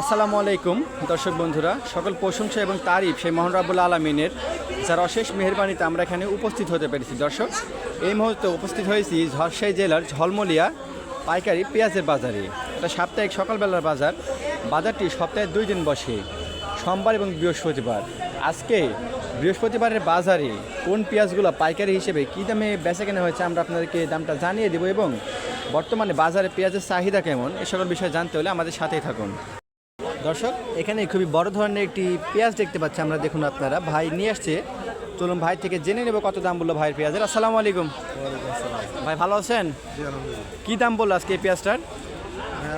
আসসালামু আলাইকুম, দর্শক বন্ধুরা। সকল প্রশংসা এবং তারিফ সেই মোহন রাবুল আলমিনের, যার অশেষ মেহরবানিতে আমরা এখানে উপস্থিত হতে পেরেছি। দর্শক, এই মুহূর্তে উপস্থিত হয়েছি ঝরসাই জেলার ঝলমলিয়া পাইকারি পেঁয়াজের বাজারে। এটা সাপ্তাহিক সকালবেলার বাজার। বাজারটি সপ্তাহে দুই দিন বসে, সোমবার এবং বৃহস্পতিবার। আজকে বৃহস্পতিবারের বাজারে কোন পেঁয়াজগুলো পাইকারি হিসেবে কী দামে বেচা কেনা হয়েছে আমরা আপনাদেরকে দামটা জানিয়ে দেবো এবং বর্তমানে বাজারে পেঁয়াজের চাহিদা কেমন, এ সকল বিষয় জানতে হলে আমাদের সাথেই থাকুন। দর্শক এখানে খুবই বড় ধরনের একটি পেঁয়াজ দেখতে পাচ্ছি আমরা দেখুন আপনারা। ভাই নিয়ে আসছে। চলুন ভাই থেকে জেনে নেব কত দাম বলল ভাইয়ের পেঁয়াজের। আসসালামু আলাইকুম। ভাই ভালো আছেন? কি দাম বলল আজকে এই পেঁয়াজটার?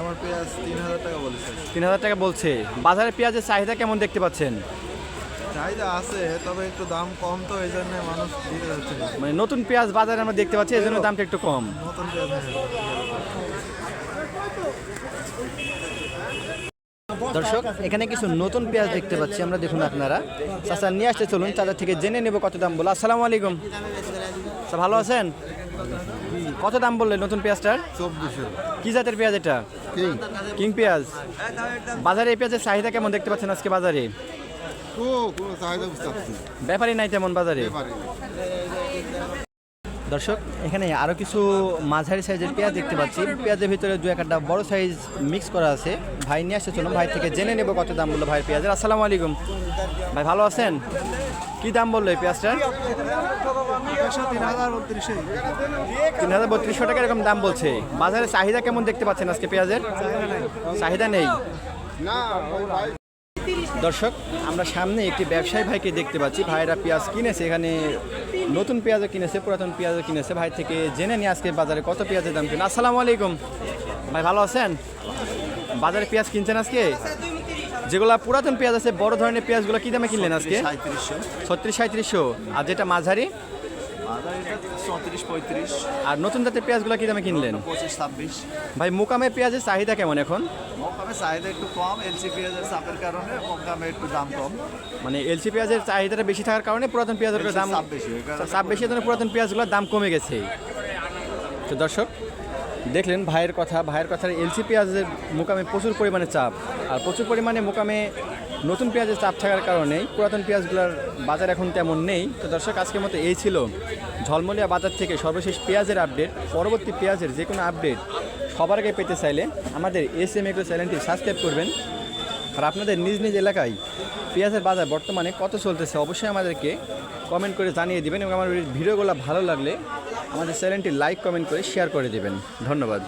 আমার পেঁয়াজ তিন হাজার টাকা বলেছে। তিন হাজার টাকা বলছে। বাজারে পেঁয়াজের চাহিদা কেমন দেখতে পাচ্ছেন? চাহিদা আছে তবে একটু দাম কম তো এই জন্য মানুষ দিতে যাচ্ছে মানে নতুন পেঁয়াজ বাজারে আমরা দেখতে পাচ্ছি এই জন্য দামটা একটু কম। নতুন পেঁয়াজ দর্শক এখানে কিছু নতুন পেঁয়াজ দেখতে পাচ্ছি আমরা দেখুন আপনারা। চাচা নিয়ে আসতে চলুন তাদের থেকে জেনে নেব কত দাম বলো। আসসালামু আলাইকুম। স্যার ভালো আছেন? কত দাম বললেন নতুন পেঁয়াজটার? চব্বিশশো। কি জাতের পেঁয়াজ এটা? কিং। পেঁয়াজ। বাজারে এই পেঁয়াজের চাহিদা কেমন দেখতে পাচ্ছেন আজকে বাজারে? ব্যাপারই নাই তেমন বাজারে। দর্শক, এখানে আরও কিছু মাঝারি সাইজের পেঁয়াজ দেখতে পাচ্ছি। পেঁয়াজের ভিতরে দু একটা বড় সাইজ মিক্স করা আছে। ভাই নিয়ে আসছে, চলুন ভাই থেকে জেনে নেব কত দাম বলল ভাই পেঁয়াজের আসসালামু আলাইকুম। ভাই, ভালো আছেন? কি দাম বলল এই পেঁয়াজটার তিন হাজার বত্রিশশো টাকা এরকম দাম বলছে। বাজারে চাহিদা কেমন দেখতে পাচ্ছেন আজকে পেঁয়াজের? চাহিদা নেই। না দর্শক আমরা সামনে একটি ব্যবসায়ী ভাইকে দেখতে পাচ্ছি। ভাইরা পেঁয়াজ কিনেছে এখানে নতুন পেঁয়াজও কিনেছে পুরাতন পেঁয়াজও কিনেছে। ভাই থেকে জেনে নিয়ে আজকে বাজারে কত পেঁয়াজের দাম কিনে আসসালামু আলাইকুম। ভাই ভালো আছেন? বাজারে পেঁয়াজ কিনছেন আজকে? যেগুলা পুরাতন পেঁয়াজ আছে বড় ধরনের পেঁয়াজগুলো কী দামে কিনলেন আজকে? ছত্রিশ সাঁত্রিশশো আর যেটা মাঝারি? চৌত্রিশ পঁয়ত্রিশ। আর নতুন জাতের পেঁয়াজগুলো কি দামে কিনলেন? পঁচিশ ছাব্বিশ। ভাই মোকামে পেঁয়াজের চাহিদা কেমন এখন? মকামে চাহিদা একটু কম এলসি পেঁয়াজের চাপের কারণে মকামে একটু দাম কম। মানে এলসি পেঁয়াজের চাহিদাটা বেশি থাকার কারণে পুরাতন পেঁয়াজের দাম বেশি, চাপ বেশি জন্য পুরাতন পেঁয়াজগুলোর দাম কমে গেছে। তো দর্শক দেখলেন ভাইয়ের কথা ভাইয়ের কথার এলসি পেঁয়াজের মোকামে প্রচুর পরিমাণে চাপ। আর প্রচুর পরিমাণে মোকামে নতুন পেঁয়াজের চাপ থাকার কারণেই পুরাতন পেঁয়াজগুলোর বাজার এখন তেমন নেই। তো দর্শক, আজকের মতো এই ছিল ঝলমলিয়া বাজার থেকে সর্বশেষ পেঁয়াজের আপডেট। পরবর্তী পেঁয়াজের যে কোনো আপডেট সবার আগে পেতে চাইলে আমাদের এস এম এগ্রো চ্যানেলটি সাবস্ক্রাইব করবেন। আর আপনাদের নিজ নিজ এলাকায় পেঁয়াজের বাজার বর্তমানে কত চলতেছে অবশ্যই আমাদেরকে কমেন্ট করে জানিয়ে দিবেন এবং আমার ভিডিওগুলো ভালো লাগলে আমাদের চ্যানেলটি লাইক, কমেন্ট করে শেয়ার করে দেবেন। ধন্যবাদ।